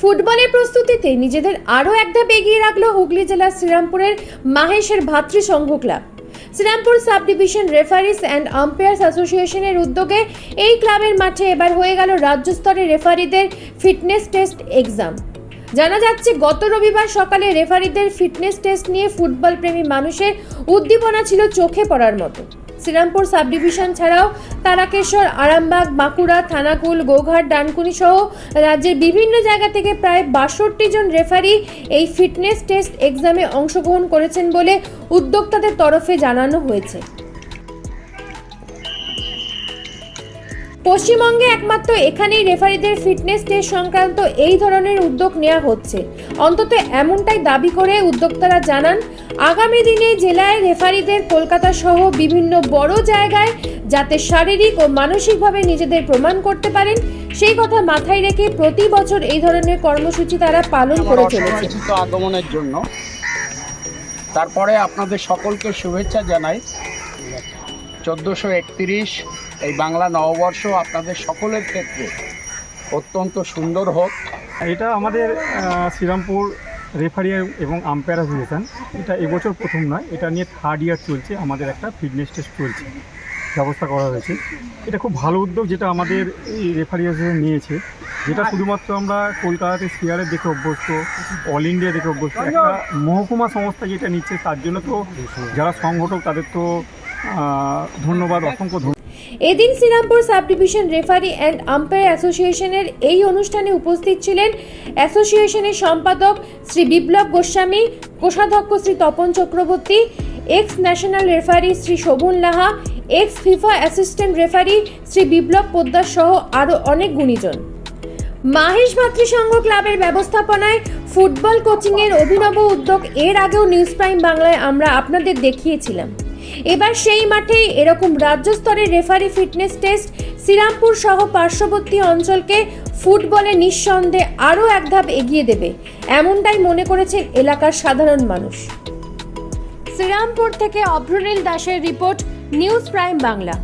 রেফারিতে নিজেদের আরও এক ধাপ এগিয়ে রাখল হুগলি জেলার শ্রীরামপুরের মাহেশের ভাতৃসংঘ club. Serampore sub division referees and umpires অ্যাসোসিয়েশনের উদ্যোগে এই ক্লাবের মাঠে এবার হয়ে গেল রাজ্য স্তরে রেফারিদের ফিটনেস টেস্ট এক্সাম। জানা যাচ্ছে, গত রবিবার সকালে রেফারিদের ফিটনেস টেস্ট নিয়ে ফুটবল প্রেমী মানুষের উদ্দীপনা ছিল চোখে পড়ার মতো। শ্রীরামপুর সাব ডিভিশন ছাড়াও তারাকেশ্বর, আরামবাগ, বাঁকুড়া, থানাকুল, গোঘাট, ডানকুনি সহ রাজ্যের বিভিন্ন জায়গা থেকে প্রায় বাষট্টি জন রেফারি এই ফিটনেস টেস্ট এক্সামে অংশগ্রহণ করেছেন বলে উদ্যোক্তাদের তরফে জানানো হয়েছে। পশ্চিমবঙ্গে একমাত্র এখানেই রেফারিদের ফিটনেস টেস্ট সংক্রান্ত এই ধরনের উদ্যোগ নেওয়া হচ্ছে। অন্তত এমনটাই দাবি করে উদ্যোক্তারা জানান আগামী দিনে জেলায় রেফারিদের কলকাতা সহ বিভিন্ন বড় জায়গায় যাতে শারীরিক ও মানসিকভাবে নিজেদের প্রমাণ করতে পারেন সেই কথা মাথায় রেখে প্রতি বছর এই ধরনের কর্মসূচি তারা পালন করে চলেছে। আগমনের জন্য। তারপরে আপনাদের সকলকে শুভেচ্ছা জানাই। চোদ্দোশো একত্রিশ, এই বাংলা নববর্ষ আপনাদের সকলের ক্ষেত্রে অত্যন্ত সুন্দর হোক। এটা আমাদের শ্রীরামপুর রেফারি এবং আম্পায়ার অ্যাসোসিয়েশন। এটা এবছর প্রথম নয়, এটা নিয়ে থার্ড ইয়ার চলছে, আমাদের একটা ফিটনেস টেস্ট চলছে, ব্যবস্থা করা হয়েছে। এটা খুব ভালো উদ্যোগ যেটা আমাদের এই রেফারি অ্যাসোসিয়েশন নিয়েছে, যেটা শুধুমাত্র আমরা কলকাতাতে সিআরে দেখে অভ্যস্ত অল ইন্ডিয়া দেখে অভ্যস্ত, একটা মহকুমা সংস্থা যেটা নিচ্ছে, তার জন্য তো যারা সংগঠক, তাদের তো ধন্যবাদ, অসংখ্য ধন্যবাদ। এদিন Serampore sub division referee and umpire অ্যাসোসিয়েশনের এই অনুষ্ঠানে উপস্থিত ছিলেন অ্যাসোসিয়েশনের সম্পাদক শ্রী বিপ্লব গোস্বামী, কোষাধ্যক্ষ Shri Tapan Chakraborty, ex national referee Shri Sobhan Laha, ex FIFA assistant referee Shri Biplab Poddar সহ আরও অনেক গুণীজন। মাহেশ ভাতৃসংঘ ক্লাবের ব্যবস্থাপনায় ফুটবল কোচিংয়ের অভিনব উদ্যোগ এর আগেও নিউজ প্রাইম বাংলায় আমরা আপনাদের দেখিয়েছিলাম। এবার সেই মাঠেই এরকম রাজ্য স্তরের রেফারি ফিটনেস টেস্ট শ্রীরামপুর সহ পার্শ্ববর্তী অঞ্চলকে ফুটবলে নিঃসন্দেহে আরও এক ধাপ এগিয়ে দেবে, এমনটাই মনে করেছে এলাকার সাধারণ মানুষ। শ্রীরামপুর থেকে অভ্রনীল দাসের রিপোর্ট, নিউজ প্রাইম বাংলা।